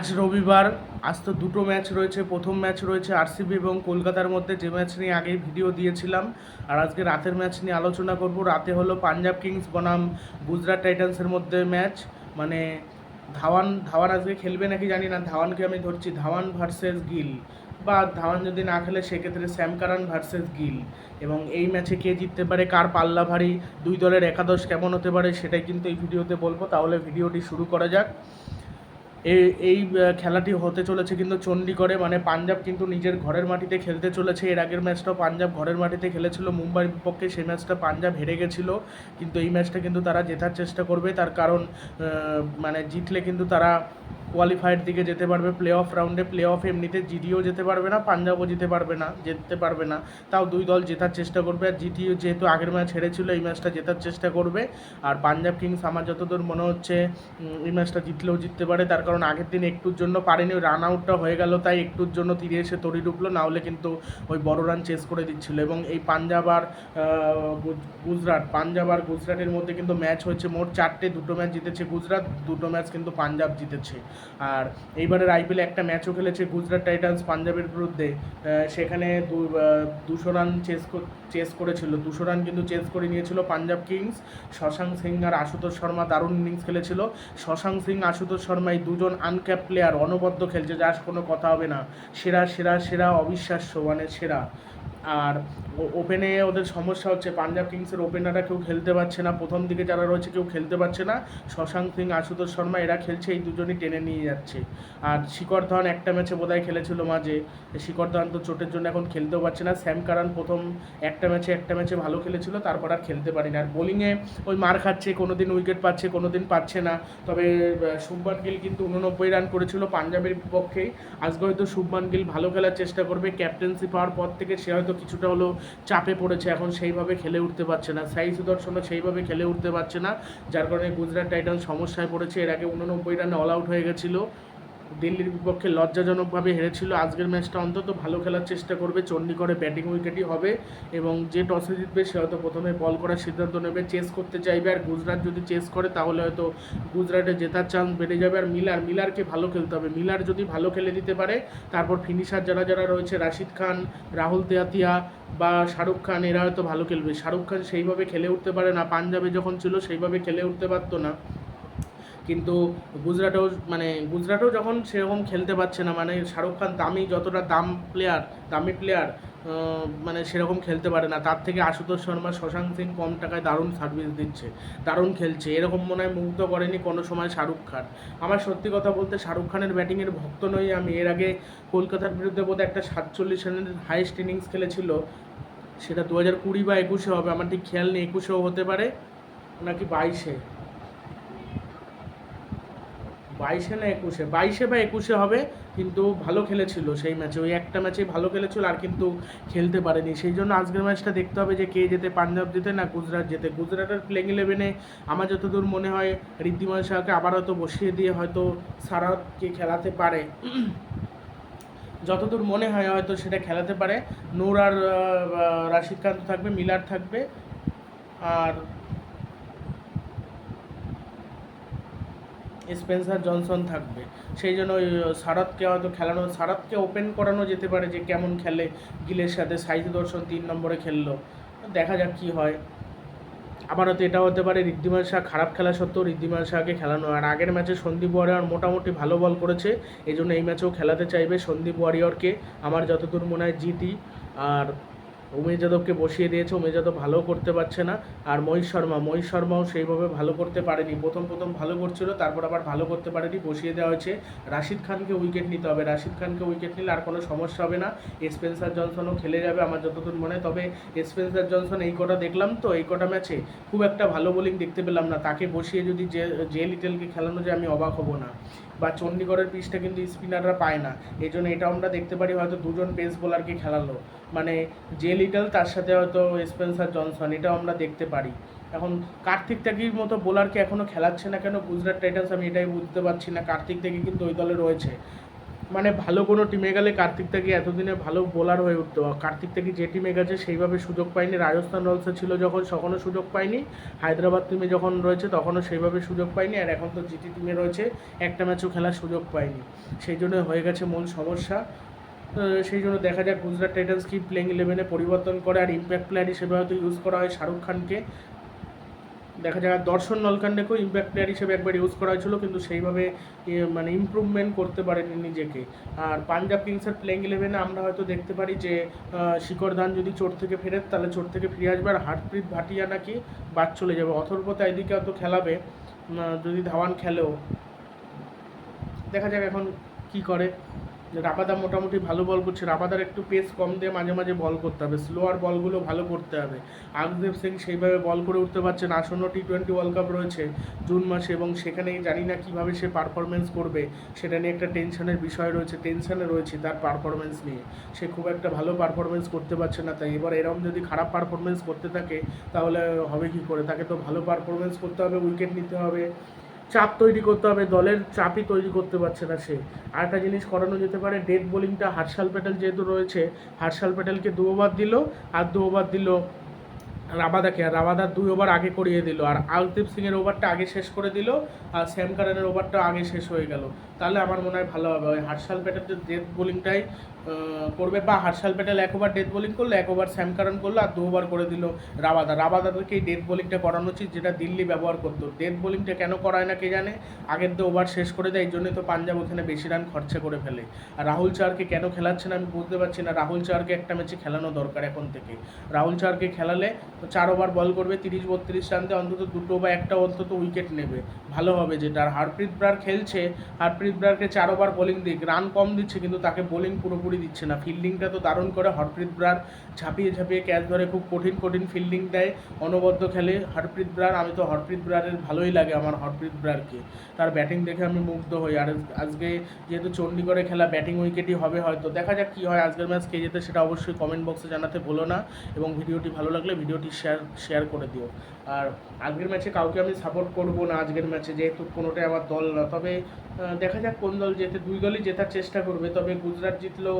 আজ রবিবার, আজ তো দুটো ম্যাচ রয়েছে, প্রথম ম্যাচ রয়েছে আরসিবি এবং কলকাতার মধ্যে, যে ম্যাচ নিয়ে আগেই ভিডিও দিয়েছিলাম। আর আজকে রাতের ম্যাচ নিয়ে আলোচনা করব। রাতে হলো পাঞ্জাব কিংস বনাম গুজরাট টাইটান্সের মধ্যে ম্যাচ। মানে ধাওয়ান ধাওয়ান আজকে খেলবে নাকি জানি না, ধাওয়ানকে আমি ধরছি, ধাওয়ান ভার্সেস গিল। বা ধাওয়ান যদি না খেলে, সেক্ষেত্রে স্যাম কারান ভার্সেস গিল। এবং এই ম্যাচে কে জিততে পারে, কার পাল্লা ভারী দুই দলের একাদশ কেমন হতে পারে, সেটাই কিন্তু এই ভিডিওতে বলব। তাহলে ভিডিওটি শুরু করা যাক। এই এই খেলাটি হতে চলেছে কিন্তু চণ্ডীগড়ে মানে পাঞ্জাব কিন্তু নিজের ঘরের মাটিতে খেলতে চলেছে। এর আগের ম্যাচটাও পাঞ্জাব ঘরের মাটিতে খেলেছিল, মুম্বাইয়ের বিপক্ষে সেই ম্যাচটা পাঞ্জাব হেরে গেছিল। কিন্তু এই ম্যাচটা কিন্তু তারা জেতার চেষ্টা করবে। তার কারণ মানে জিতলে কিন্তু তারা কোয়ালিফায়ের দিকে যেতে পারবে। প্লে অফ রাউন্ডে প্লে অফ এমনিতে জিডিও যেতে পারবে না, পাঞ্জাবও যেতে পারবে না, যেতে পারবে না। তাও দুই দল জেতার চেষ্টা করবে। আর জিটিও যেহেতু আগের ম্যাচ হেরেছিল, এই ম্যাচটা জেতার চেষ্টা করবে। আর পাঞ্জাব কিংস, আমার যতদূর মনে হচ্ছে এই ম্যাচটা জিতলেও জিততে পারে। তার কারণ আগের দিন একটুর জন্য পারেনি রান আউটটা হয়ে গেল, তাই একটুর জন্য তীরে এসে তড়ি ডুবলো না হলে কিন্তু ওই বড় রান চেস করে দিচ্ছিল। এবং এই পাঞ্জাব আর গুজরাট, পাঞ্জাব আর গুজরাটের মধ্যে কিন্তু ম্যাচ হয়েছে মোট চারটে, দুটো ম্যাচ জিতেছে গুজরাট, দুটো ম্যাচ কিন্তু পাঞ্জাব জিতেছে। আর এইবারের আইপিএলে একটা ম্যাচও খেলেছে গুজরাট টাইটান্স পাঞ্জাবের বিরুদ্ধে সেখানে দুশো রান চেস চেস করেছিল। দুশো রান কিন্তু চেস করে নিয়েছিল পাঞ্জাব কিংস। শশাঙ্ক সিং আর আশুতোষ শর্মা দারুণ ইনিংস খেলেছিল। শশাঙ্ক সিং, আশুতোষ শর্মা এই দুজন আনক্যাপ প্লেয়ার অনবদ্য খেলছে, যার কোনো কথা হবে না। সেরা সেরা সেরা, অবিশ্বাস্য মানে সেরা। আর ওপেনে ওদের সমস্যা হচ্ছে পাঞ্জাব কিংসের ওপেনাররা কেউ খেলতে পারছে না, প্রথম দিকে যারা রয়েছে কেউ খেলতে পারছে না। শশাঙ্ক সিং আশুতোষ শর্মা এরা খেলছে, এই দুজনই টেনে নিয়ে যাচ্ছে। আর শিকর ধন একটা ম্যাচে বোধহয় খেলেছিল মাঝে। শিকর ধন তো চোটের জন্য এখন খেলতেও পারছে না। স্যাম কারান প্রথম একটা ম্যাচে একটা ম্যাচে ভালো খেলেছিল, তারপর আর খেলতে পারি না আর বোলিংয়ে ওই মার খাচ্ছে কোনো দিন উইকেট পাচ্ছে কোনো দিন পাচ্ছে না। তবে শুভমান গিল কিন্তু উননব্বই রান করেছিল পাঞ্জাবের বিপক্ষেই আজকে হয়তো শুভমান গিল ভালো খেলার চেষ্টা করবে। ক্যাপ্টেন্সি পাওয়ার পর থেকে সে হয়তো কিছুটা হলো চাপে পড়েছে, এখন সেইভাবে খেলে উঠতে পারছে না। সাই সুদর্শনও সেইভাবে খেলে উঠতে পারছে না, যার কারণে গুজরাট টাইটান্স সমস্যায় পড়েছে। এর আগে উননব্বই রানে অল আউট হয়ে গেছিল। দিল্লির বিপক্ষে লজ্জাজনকভাবে হেরেছিল। আজকের ম্যাচটা অন্তত ভালো খেলার চেষ্টা করবে চণ্ডীগড়ে ব্যাটিং উইকেটই হবে এবং যে টসে জিতবে সে হয়তো প্রথমে বল করার সিদ্ধান্ত নেবে, চেস করতে চাইবে। আর গুজরাট যদি চেস করে, তাহলে হয়তো গুজরাটে জেতার চান্স বেড়ে যাবে। আর মিলার, মিলারকে ভালো খেলতে হবে। মিলার যদি ভালো খেলে দিতে পারে, তারপর ফিনিশার যারা যারা রয়েছে, রাশিদ খান, রাহুল তেয়াতিয়া বা শাহরুখ খান, এরা হয়তো ভালো খেলবে। শাহরুখ খান সেইভাবে খেলে উঠতে পারে না। পাঞ্জাবে যখন ছিল, সেইভাবে খেলে উঠতে পারতো না। কিন্তু গুজরাটেও মানে গুজরাটেও যখন সেরকম খেলতে পারছে না মানে শাহরুখ খান দামি যতটা দাম প্লেয়ার দামি প্লেয়ার মানে সেরকম খেলতে পারে না। তার থেকে আশুতোষ শর্মা, শশাঙ্ক সিং কম টাকায় দারুণ সার্ভিস দিচ্ছে, দারুণ খেলছে। এরকম মনে হয় মুগ্ধ করেনি কোনো সময় শাহরুখ খান। আমার সত্যি কথা বলতে শাহরুখ খানের ব্যাটিংয়ের ভক্ত নই আমি। এর আগে কলকাতার বিরুদ্ধে বোধহয় একটা সাতচল্লিশ রানের হাইয়েস্ট ইনিংস খেলেছিল। সেটা দু হাজার কুড়ি বা একুশে হবে, আমার ঠিক খেয়াল নেই, একুশেও হতে পারে, নাকি বাইশে? বাইশে না একুশে? বাইশে বা একুশে হবে, কিন্তু ভালো খেলেছিল সেই ম্যাচে। ওই একটা ম্যাচেই ভালো খেলেছিল আর কিন্তু খেলতে পারেনি। সেই জন্য আজকের ম্যাচটা দেখতে হবে যে কে যেতে পাঞ্জাব যেতে না গুজরাট যেতে। গুজরাটের প্লেইং ইলেভেনে আমার যতদূর মনে হয় ঋদ্ধিমান শাহকে আবার হয়তো বসিয়ে দিয়ে হয়তো সারাতকে খেলাতে পারে। যতদূর মনে হয় হয়তো সেটা খেলাতে পারে। নূর আর রাশিদ খান থাকবে, মিলার থাকবে। আর স্পেন্সার জনসন থাকবে। সেই জন্য ওই সারাতকে হয়তো খেলানো, সারাতকে ওপেন করানো যেতে পারে যে কেমন খেলে গিলের সাথে। সাইজ দর্শন তিন নম্বরে খেললো। দেখা যাক কি হয়। আবার হয়তো এটা হতে পারে ঋদ্ধিমান শাহ খারাপ খেলা সত্ত্বেও ঋদ্ধিমান শাহকে খেলানো। আর আগের ম্যাচে সন্দীপ ওয়ারিয়র মোটামুটি ভালো বল করেছে। এই জন্য এই ম্যাচেও খেলাতে চাইবে সন্দীপ ওয়ারিয়রকে আমার যতদূর মনে হয় জিতি। আর উমেশ যাদবকে বসিয়ে দিয়েছে, উমেশ যাদব ভালো করতে পারছে না, আর মহিষ শর্মা, মহিষ শর্মাও সেইভাবে ভালো করতে পারেনি। প্রথম প্রথম ভালো করছিল, তারপর আবার ভালো করতে পারেনি, বসিয়ে দেওয়া হয়েছে। রাশিদ খানকে উইকেট নিতে হবে। রাশিদ খানকে উইকেট নিলে আর কোনো সমস্যা হবে না। স্পেন্সার জনসনও খেলে যাবে আমার যতদূর মনে। তবে স্পেন্সার জনসন এই কটা দেখলাম তো, এই কটা ম্যাচে খুব একটা ভালো বোলিং দেখতে পেলাম না। তাকে বসিয়ে যদি যে যে লিটেলকে খেলানো যায়, আমি অবাক হব না। বা চণ্ডীগড়ের পিচটা কিন্তু স্পিনাররা পায় না। এই জন্য এটাও আমরা দেখতে পারি হয়তো দুজন পেস বোলারকে খেলালো। মানে জে লিটল তার সাথে হয়তো স্পেন্সার জনসন এটাও আমরা দেখতে পারি। এখন কার্তিক ত্যাগীর মতো বোলারকে এখনও খেলাচ্ছে না কেন? গুজরাট টাইটান্স আমি এটাই বুঝতে পারছি না। কার্তিক ত্যাগী কিন্তু ওই দলে রয়েছে। মানে ভালো কোনো টিমে গেলে কার্তিক তাকি এতদিনে ভালো বোলার হয়ে উঠতো। কার্তিক তাকি যে টিমে গেছে সেইভাবে সুযোগ পায়নি। রাজস্থান রয়্যালসে ছিল যখন, তখনও সুযোগ পায়নি। হায়দ্রাবাদ টিমে যখন রয়েছে, তখনও সেইভাবে সুযোগ পায়নি। আর এখন তো জিটি টিমে রয়েছে, একটা ম্যাচও খেলার সুযোগ পায়নি। সেই জন্য হয়ে গেছে মূল সমস্যা। সেই জন্য দেখা যাক, গুজরাট টাইটান্স কি প্লেইং ইলেভেনে পরিবর্তন করে। আর ইম্প্যাক্ট প্লেয়ার হিসেবে হয়তো ইউজ করা হয় শাহরুখ খানকে। দেখা আর দর্শন নলকান্ডেকেও ইম্প্যাক্ট প্লেয়ার হিসেবে একবার ইউজ করা হয়েছিল, কিন্তু সেইভাবে মানে ইমপ্রুভমেন্ট করতে পারেনি নিজেকে। আর পাঞ্জাব কিংসের প্লেইং ইলেভেনে আমরা হয়তো দেখতে পারি যে শিখর ধান যদি চোট থেকে ফেরে তাহলে চোট থেকে ফিরে আসবে আর হারপ্রীত ভাটিয়া নাকি বাদ চলে যাবে। অথর্ব তো এদিকে হয়তো খেলাবে যদি ধাওয়ান খেলেও। দেখা যাক এখন কি করে। রাবাদা মোটামুটি ভালো বল করছে। রাবাদার একটু পেস কম দিয়ে মাঝে মাঝে বল করতে হবে। স্লোয়ার বলগুলো ভালো করতে হবে। আগদেব সিং সেইভাবে বল করে উঠতে পারছে না। আসন্ন টি টোয়েন্টি ওয়ার্ল্ড কাপ রয়েছে জুন মাসে এবং সেখানে জানি না কীভাবে সে পারফরমেন্স করবে। সেটা নিয়ে একটা টেনশনের বিষয় রয়েছে টেনশনে রয়েছে তার পারফরমেন্স নিয়ে। সে খুব একটা ভালো পারফরমেন্স করতে পারছে না তাই। এবার এরকম যদি খারাপ পারফরমেন্স করতে থাকে, তাহলে হবে কি করে? তাকে তো ভালো পারফরমেন্স করতে হবে উইকেট নিতে হবে। চাপ তৈরি করতে হবে, দলের চাপই তৈরি করতে পারছে না সে। আরেকটা জিনিস করানো যেতে পারে ডেথ বোলিংটা হার্ষাল প্যাটেল যেহেতু রয়েছে, হার্ষাল প্যাটেলকে দু ওভার দিল, আর দু ওভার দিল রাবাদাকে, আর রাবাদার দুই ওভার আগে করিয়ে দিল, আর আলদীপ সিংয়ের ওভারটা আগে শেষ করে দিল, আর শ্যাম কারানের ওভারটা আগে শেষ হয়ে গেল। তাহলে আমার মনে হয় ভালো হবে, ওই প্যাটেল যে ডেথ বোলিংটাই করবে বা হার্ষাল প্যাটেল এক ডেথ বোলিং করল, এক ওভার শ্যাম কারণ করল আর দু করে দিল রাবাদা রাবাদাদেরকে এই ডেথ বোলিংটা করানো উচিত, যেটা দিল্লি ব্যবহার করতো। ডেথ বোলিংটা কেন করায় না কে জানে? আগের তো ওভার শেষ করে দেয়, এই জন্যই তো পাঞ্জাব ওখানে বেশি রান খরচা করে ফেলে। আর রাহুল চারকে কেন খেলাচ্ছে না আমি বুঝতে পারছি না। রাহুল চারকে একটা ম্যাচে খেলানো দরকার এখন থেকে। রাহুল চারকে খেলালে তো চার ওভার বল করবে, তিরিশ বত্রিশ রানতে অন্তত দুটো বা একটা অন্তত উইকেট নেবে। ভালো হবে যেটা। আর হারপ্রীত ব্রার খেলছে হারপ্রীত ব্রারকে চার ওভার বোলিং দিক। রান কম দিচ্ছে, কিন্তু তাকে বোলিং পুরোপুরি দিচ্ছে না। ফিল্ডিংটা তো দারুণ করে। হরপ্রীত ব্রার ঝাঁপিয়ে ঝাঁপিয়ে ক্যাচ ধরে, খুব কঠিন কঠিন ফিল্ডিং দেয়। অনবদ্য খেলে হরপ্রীত ব্রার। আমি তো হরপ্রীত ব্রারের ভালোই লাগে আমার হরপ্রীত ব্রারকে। তার ব্যাটিং দেখে আমি মুগ্ধ হই। আর আজকে যেহেতু চণ্ডীগড়ে খেলা ব্যাটিং উইকেটই হবে হয়তো। দেখা যাক কী হয় আজকের ম্যাচ কে যেতে সেটা অবশ্যই কমেন্ট বক্সে জানাতে ভুলো না। এবং ভিডিওটি ভালো লাগলে ভিডিওটি শেয়ার শেয়ার করে দিও। আর আজকের ম্যাচে কাউকে আমি সাপোর্ট করব না আজকের ম্যাচে যেহেতু কোনোটাই আমার দল না। তবে দেখা যাক কোন দল জেতে। দুই দলই জেতার চেষ্টা করবে। তবে গুজরাট জিতলেও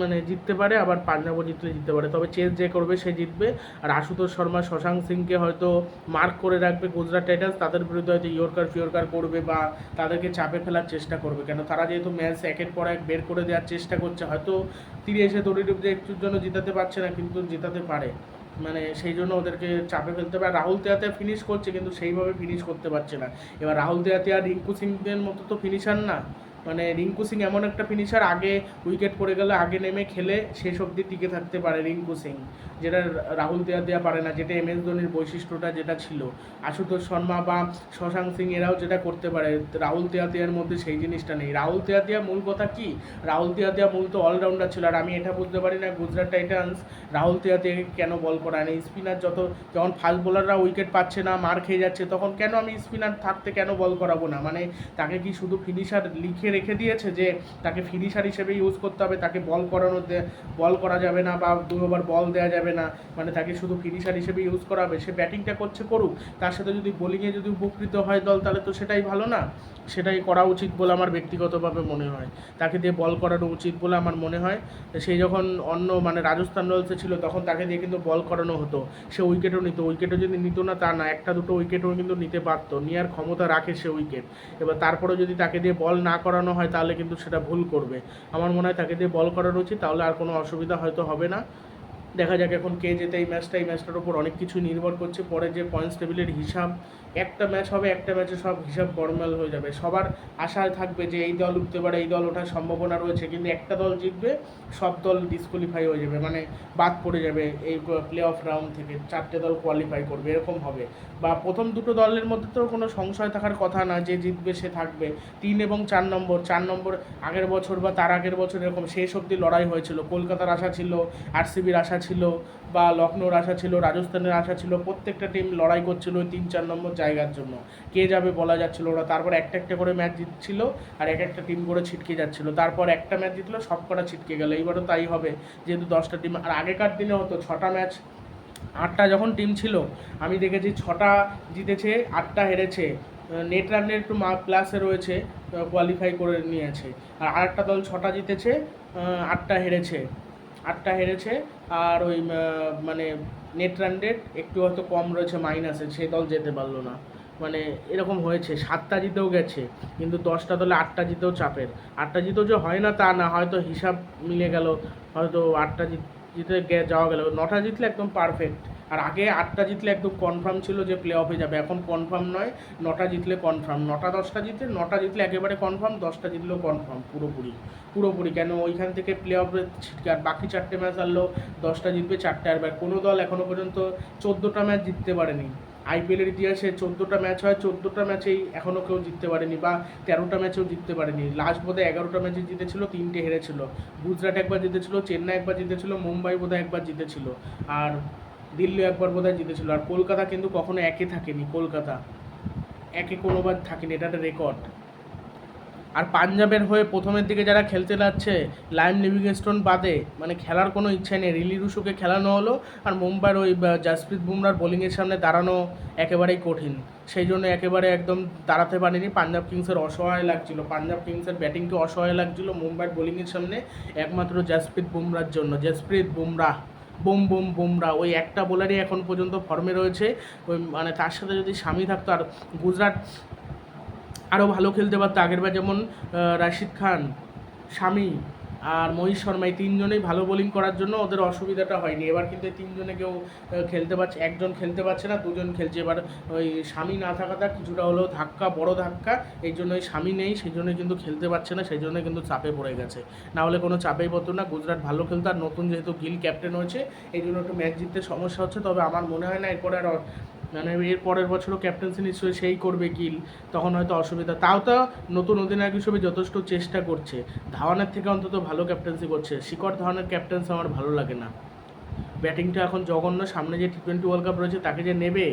মানে জিততে পারে, আবার পাঞ্জাবও জিতলে জিততে পারে। তবে চেস যে করবে সে জিতবে। আর আশুতোষ শর্মা, শশাঙ্ক সিংকে হয়তো মার্ক করে রাখবে গুজরাট টাইটান্স। তাদের বিরুদ্ধে হয়তো ইয়র্কার ফিয়র্কার করবে বা তাদেরকে চাপে ফেলার চেষ্টা করবে। কেন? তারা যেহেতু ম্যাচ একের পর এক বের করে দেওয়ার চেষ্টা করছে। হয়তো তীরে এসে দড়ি ডুবতে একটুর জন্য জিতাতে পারছে না, কিন্তু জেতাতে পারে। মানে সেই জন্য ওদেরকে চাপে ফেলতে পারে রাহুল তেয়াতে ফিনিশ করছে, কিন্তু সেইভাবে ফিনিশ করতে পারছে না। এবার রাহুল তেয়াতে আর রিঙ্কু সিংদের মতো তো ফিনিশার না। মানে রিঙ্কু সিং এমন একটা ফিনিশার আগে উইকেট পড়ে গেলে, আগে নেমে খেলে শেষ অবধি টিকে থাকতে পারে রিঙ্কু সিং, যেটা রাহুল দেয়া দেওয়া পারে না, যেটা এম এস ধোনির বৈশিষ্ট্যটা যেটা ছিল। আশুতোষ শর্মা বা শশাঙ্ক সিং এরাও যেটা করতে পারে, রাহুল তেয়াতিয়ার মধ্যে সেই জিনিসটা নেই। রাহুল তেয়াতিয়া মূল কথা কি? রাহুল তেয়াতিয়া মূলত অলরাউন্ডার ছিল, আর আমি এটা বুঝতে পারি না গুজরাট টাইটান্স রাহুল তেয়াতিয়াকে কেন বল করায় না? স্পিনার যত, যখন ফাস্ট বোলাররা উইকেট পাচ্ছে না, মার খেয়ে যাচ্ছে, তখন কেন আমি স্পিনার থাকতে কেন বল করাবো না? মানে তাকে কি শুধু ফিনিশার লিখে রেখে দিয়েছে যে তাকে ফিনিশার হিসেবে ইউজ করতে হবে, তাকে বল করানো বল করা যাবে না বা দু ওভার বল দেওয়া যাবে না। মানে তাকে শুধু ফিনিশার হিসেবে ইউজ করা হবে। সে ব্যাটিংটা করছে করুক, তার সাথে যদি বোলিংয়ে যদি উপকৃত হয় দল, তাহলে তো সেটাই ভালো না। সেটাই করা উচিত বলে আমার ব্যক্তিগতভাবে মনে হয়। তাকে দিয়ে বল করানো উচিত বলে আমার মনে হয়। সেই যখন অন্য মানে রাজস্থান রয়্যালসে ছিল, তখন তাকে দিয়ে কিন্তু বল করানো হতো। সে উইকেটও নিত। উইকেটও যদি নিত না, তা না। একটা দুটো উইকেটও কিন্তু নিতে পারতো। নেওয়ার ক্ষমতা রাখে সে উইকেট এবার তারপরে যদি তাকে দিয়ে বল না করানো হয় তাহলে কিন্তু সেটা ভুল করবে। আমার মনে হয় তাকে দিয়ে বল করানো উচিত, তাহলে আর কোনো অসুবিধা হয়তো হবে না। দেখা যাক এখন কে যেতে এই ম্যাচটা এই ম্যাচটার উপর অনেক কিছু নির্ভর করছে। পরে যে পয়েন্টস টেবিলের হিসাব, একটা ম্যাচ হবে, একটা ম্যাচে সব হিসাব গরমাল হয়ে যাবে। সবার আশায় থাকবে যে এই দল উঠতে পারে, এই দল ওঠার সম্ভাবনা রয়েছে, কিন্তু একটা দল জিতবে, সব দল ডিসকোয়ালিফাই হয়ে যাবে। মানে বাদ পড়ে যাবে এই প্লে অফ রাউন্ড থেকে। চারটে দল কোয়ালিফাই করবে, এরকম হবে। বা প্রথম দুটো দলের মধ্যে তো কোনো সংশয় থাকার কথা না, যে জিতবে সে থাকবে। তিন এবং চার নম্বর চার নম্বর আগের বছর বা তার আগের বছর এরকম শেষ অবধি লড়াই হয়েছিল। কলকাতার আশা ছিল আরসিবির আশা ছিল বা লখনৌর আশা ছিল, রাজস্থানের আশা ছিল, প্রত্যেকটা টিম লড়াই করছিল ওই তিন চার নম্বর জায়গার জন্য। কে যাবে বলা যাচ্ছিল ওরা। তারপর একটা একটা করে ম্যাচ জিতছিল আর এক একটা টিম করে ছিটকে যাচ্ছিল। তারপর একটা ম্যাচ জিতলো সব কটা ছিটকে গেল। এইবারও তাই হবে, যেহেতু দশটা টিম আর আগেকার দিনে হতো, ছটা ম্যাচ আটটা যখন টিম ছিল, আমি দেখেছি ছটা জিতেছে, আটটা হেরেছে। নেট রানের একটু প্লাসে রয়েছে কোয়ালিফাই করে নিয়েছে। আর আরেকটা দল ছটা জিতেছে আটটা হেরেছে। আটটা হেরেছে, আর ওই মানে নেট রান রেট একটু হয়তো কম রয়েছে মাইনাসে সে দল যেতে পারল না। মানে এরকম হয়েছে, সাতটা জিতেও গেছে, কিন্তু দশটা দলে আটটা জিতেও চাপের। আটটা জিতেও যে হয় না তা না, হয়তো হিসাব মিলে গেল, হয়তো আটটা জিত যাওয়া গেল। নটা জিতলে একদম পারফেক্ট আর আগে আটটা জিতলে একদম কনফার্ম ছিল যে প্লে অফে যাবে। এখন কনফার্ম নয়, নটা জিতলে কনফার্ম নটা, দশটা জিতলে, নটা জিতলে একেবারে কনফার্ম দশটা জিতলেও কনফার্ম পুরোপুরি। পুরোপুরি। কেন ওইখান থেকে প্লে অফে ছিটকে আর বাকি চারটে ম্যাচ হারলেও দশটা জিতবে, চারটে আর কোনো দল এখনও পর্যন্ত চোদ্দোটা ম্যাচ জিততে পারেনি। আইপিএলের ইতিহাসে চোদ্দোটা ম্যাচ হয়, চোদ্দোটা ম্যাচেই এখনও কেউ জিততে পারেনি বা তেরোটা ম্যাচেও জিততে পারেনি। লাস্ট বোধহয় এগারোটা ম্যাচে জিতেছিল, তিনটে হেরেছিল। গুজরাট একবার জিতেছিল, চেন্নাই একবার জিতেছিল, মুম্বাই বোধহয় একবার জিতেছিল। আর দিল্লি একবার বোধহয় জিতেছিল। আর কলকাতা কিন্তু কখনো একে থাকেনি, কলকাতা। একে কোনোবার থাকেনি, এটা একটা রেকর্ড আর পাঞ্জাবের হয়ে প্রথমের দিকে যারা খেলতে যাচ্ছে লাইম লিভিংস্টোন বাদে মানে খেলার কোনো ইচ্ছা নেই। রিলি রুসুকে খেলানো হলো, আর মুম্বাইয়ের ওই জাসপ্রীত বুমরার বোলিংয়ের সামনে দাঁড়ানো একেবারেই কঠিন। সেই জন্য একেবারে একদম দাঁড়াতে পারেনি। পাঞ্জাব কিংসের অসহায় লাগছিল। পাঞ্জাব কিংসের ব্যাটিংকে অসহায় লাগছিল মুম্বাইয়ের বোলিংয়ের সামনে একমাত্র জাসপ্রীত বুমরার জন্য। জাসপ্রীত বুমরাহ। বুম, বোম, বোমরা। ওই একটা বোলারই এখন পর্যন্ত ফর্মে রয়েছে। ওই মানে তার সাথে যদি স্বামী থাকতো, আর গুজরাট আরও ভালো খেলতে পারতো আগেরবার যেমন রাশিদ খান, স্বামী আর মহিষ শর্মা এই তিনজনেই ভালো বোলিং করার জন্য ওদের অসুবিধাটা হয়নি। এবার কিন্তু এই তিনজনে কেউ খেলতে পারছে, একজন খেলতে পারছে না, দুজন খেলছে। এবার ওই স্বামী না থাকাটা কিছুটা হলেও ধাক্কা, বড় ধাক্কা। এই জন্য ওই স্বামী নেই, সেই জন্য কিন্তু খেলতে পারছে না, সেই জন্য কিন্তু চাপে পড়ে গেছে। না হলে কোনো চাপেই পড়তো না। গুজরাট ভালো খেলতো, আর নতুন যেহেতু গিল ক্যাপ্টেন হয়েছে, এই জন্য একটু ম্যাচ জিততে সমস্যা হচ্ছে। তবে আমার মনে হয় না, এরপরে আর মানে এর পরের বছরও ক্যাপ্টেন্সি নিশ্চয়ই সেই করবে গিল তখন হয়তো অসুবিধা। তাও তো নতুন অধিনায়ক হিসেবে যথেষ্ট চেষ্টা করছে। ধাওয়ানের থেকে অন্তত ভালো ক্যাপ্টেন্সি করছে। শিকড় ধাওয়ানের ক্যাপ্টেন্সি আমার ভালো লাগে না। ব্যাটিংটা এখন জঘন্য। সামনে যে টি টোয়েন্টি ওয়ার্ল্ড কাপ রয়েছে, তাকে যে নেবে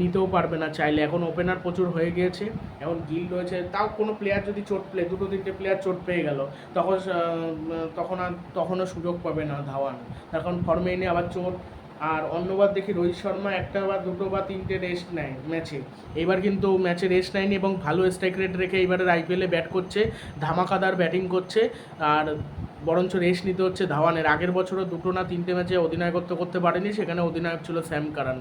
নিতেও পারবে না চাইলে। এখন ওপেনার প্রচুর হয়ে গিয়েছে। এখন গিল রয়েছে। তাও কোনো প্লেয়ার যদি চোট পেলে দুটো তিনটে প্লেয়ার চোট পেয়ে গেল, তখন তখন আর তখনও সুযোগ পাবে না ধাওয়ান। এখন ফর্মে এনে আবার চোট আর অন্যবার দেখি রোহিত শর্মা একটা বা দুটো বা তিনটে রেস্ট নেয় ম্যাচে এবার কিন্তু ম্যাচে রেস্ট নেয়নি এবং ভালো স্ট্রাইক রেট রেখে এবারের আইপিএলে ব্যাট করছে, ধামাকাদার ব্যাটিং করছে, আর বরঞ্চ রেস্ট নিতে হচ্ছে ধাওয়ানের। আগের বছরও দুটো না তিনটে ম্যাচে অধিনায়কত্ব করতে পারেনি, সেখানে অধিনায়ক ছিল স্যাম কারান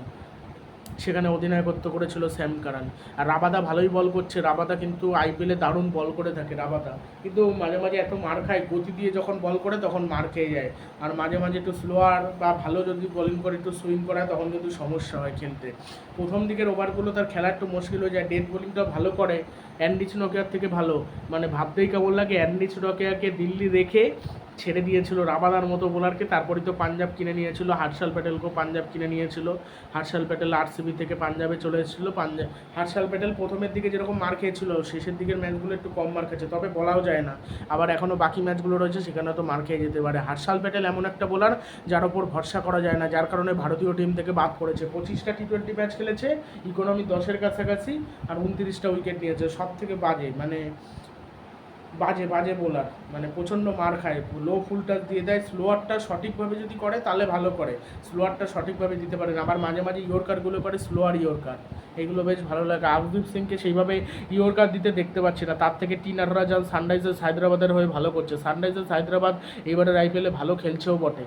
সেখানে অধিনায়কত্ব করেছিল স্যাম কারান। আর রাবাদা ভালোই বল করছে। রাবাদা কিন্তু আইপিএলে দারুণ বল করে থাকে রাবাদা। কিন্তু মাঝে মাঝে এত মার খায়, গতি দিয়ে যখন বল করে তখন মার খেয়ে যায়। আর মাঝে মাঝে একটু স্লোয়ার বা ভালো যদি বোলিং করে, একটু সুইং করায়, তখন কিন্তু সমস্যা হয় খেলতে। প্রথম দিকের ওভারগুলো তার খেলা একটু মুশকিল হয়ে যায়। ডেথ বোলিংটা ভালো করে। অ্যান্ডিচ নকিয়ার থেকে ভালো। মানে ভাবতেই কেমন লাগে অ্যান্ডিচ নকিয়াকে দিল্লি রেখে ছেড়ে দিয়েছিল রাবাদার মতো বোলারকে। তারপরেই তো পাঞ্জাব কিনে নিয়েছিল হার্ষাল প্যাটেলকেও পাঞ্জাব কিনে নিয়েছিল। হার্ষাল প্যাটেল আরসিবি থেকে পাঞ্জাবে চলে এসেছিল। পাঞ্জাব হার্ষাল প্যাটেল প্রথমের দিকে যেরকম মার খেয়েছিল, শেষের দিকের ম্যাচগুলো একটু কম মার খেয়েছে, তবে বলাও যায় না। আবার এখনও বাকি ম্যাচগুলো রয়েছে, সেখানে তো মার খেয়ে যেতে পারে। হার্ষাল প্যাটেল এমন একটা বোলার যার ওপর ভরসা করা যায় না, যার কারণে ভারতীয় টিম থেকে বাদ পড়েছে। পঁচিশটা টি টোয়েন্টি ম্যাচ খেলেছে, ইকোনমি দশের কাছাকাছি, আর উনত্রিশটা উইকেট নিয়েছে। সব থেকে বাজে মানে বাজে বাজে বোলার। মানে প্রচণ্ড মার খায়। লো ফুলটা দিয়ে দেয়। স্লোয়ারটা সঠিকভাবে যদি করে, তাহলে ভালো করে। স্লোয়ারটা সঠিকভাবে দিতে পারে আবার মাঝে মাঝে ইয়র্কারগুলো করে স্লোয়ার ইয়র্কার। এগুলো বেশ ভালো লাগে। আবদীপ সিংকে সেইভাবে ইয়র্কার দিতে দেখতে পাচ্ছি না। তার থেকে টিন নাটরাজান সানরাইজার্স হায়দ্রাবাদের হয়ে ভালো করছে। সানরাইজার্স হায়দ্রাবাদ এবারের আইপিএলে ভালো খেলছেও বটে।